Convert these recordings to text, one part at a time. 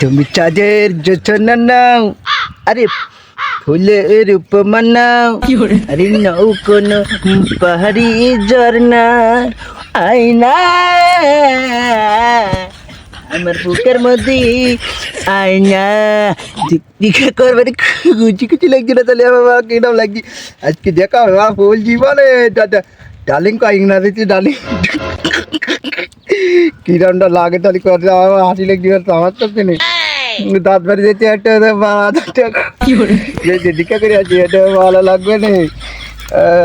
তুমি চাঁদের যোচনা নাও। আরে ফুলের উপমা নাও। আরে নৌ কোন পাহাড়ি ঝর্ণা। আয়না আমার বুকের মধ্যে আয়না দীক্ষা করবার কুচি কুচি লাগছে না তাহলে বাবা কিরম লাগছে। আজকে দেখা বাবা ফুল জীবনে। ডালিং কয় ইংরাজিতে ডালিং কিরমটা লাগে তাহলে করে আমার হাসি লাগছে আমার তো নেই দাঁত বাড়ি যেতে একটা দীক্ষা করে। আছি এটা ভালো লাগবে না।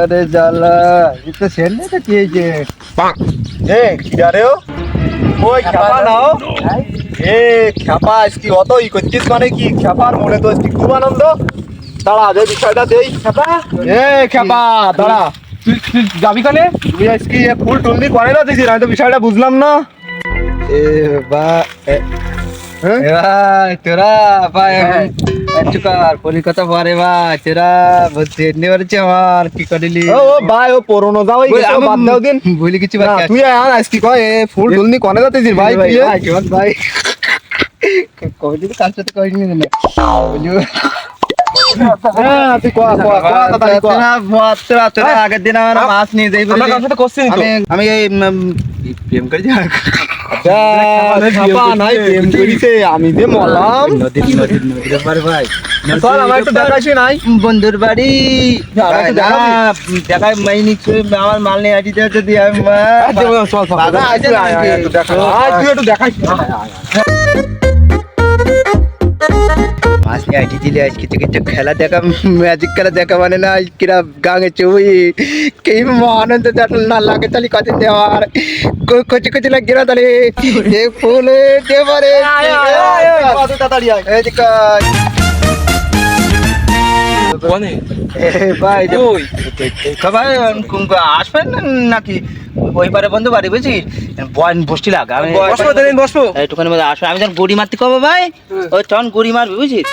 আরে জ্বালা এ তো সেন্ডে কি হয়েছে? এ কিরা রে ও। ওই খ্যাপা নাও। এ খ্যাপা আজকে অত ই করছিস মানে কি? খ্যাপার মনে তো আজকে খুব আনন্দ? দাঁড়া যে বিষয়টা দেই। খ্যাপা? এ খ্যাপা দাঁড়া। তুই তুই যাবি কানে? তুই আজকে এ ফুল করে না দিছিস আমি তো বিষয়টা বুঝলাম না। এ বা এ হ্যাঁ? ভাই তোরা ভাই একটু কর কলিকাতা পরে ভাই তোরা বুঝতে পারছি আমার কি করিলি? ও ও ভাই ও পুরনো যাও বাদ দাও দিন। ভুলি কিছু না, বাকি তুই আর আজকে কয় এ ফুল কনে যাতেছিস ভাই তুই ভাই ভাই? কার সাথে না আগের দিন আমার মাছ নিয়ে যাই? আমি এই প্রেম করি নাই, আমি যে মলাম ভাই নাই বন্ধুর বাড়ি দেখাই মাইনি আমার মাল নিয়ে আসি যদি আমি মা- আইটি দিলে আজ কিছু কিছু খেলা দেখা ম্যাজিক খেলা দেখা মানে না কিরা গাঙে চুই। কি আনন্দ দেখল না লাগে তাহলে কত দেওয়ার। কচি কচি লাগে না তাহলে এ ফুল ভাই আসবেন নাকি? ওই পারে বন্ধু বাড়ি বুঝছিস বয়ন বসটি লাগা। আমি বসবো। দিন, একটুখানি আমি যখন গড়ি মারতে কবো ভাই ওই তখন গড়ি মারবি বুঝছিস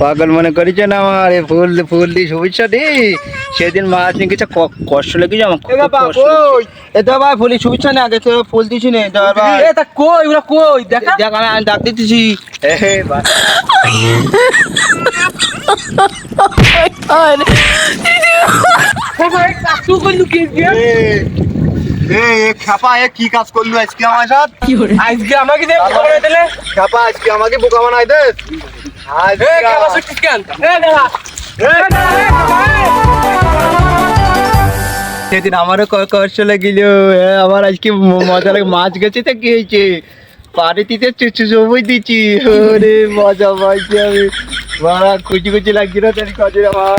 পাগল মনে করেছে না আমার ফুল ফুল দি শুভেচ্ছা দি সেদিন মাছ নিয়ে কিছু কষ্ট লেগেছে আমার খুব এ বাবা, কষ্ট কই? ভাই ফুলি শুভেচ্ছা না আগে তো ফুল দিছি নে কই, ওরা কই, দেখা। দেখ আমি ডাক দিতেছি এ, এ, এ কি কাজ করলু আজকে আমার সাথে? আজকে আমাকে যে বোকা বানাই দিলে? খেপা, আজকে আমাকে বোকা বানাই দে। আজকে- এ। সেদিন আমারও ক- কষ্ট লাগিল। এ, আমার আজকে মজা লাগে। মাছ গেছে তো কি হয়েছে? পানিতে চুচু জমই দিচ্ছি। ওরে মজা পাইছি আমি। কুচি কুচি লাগছিল তার কাজে আমার।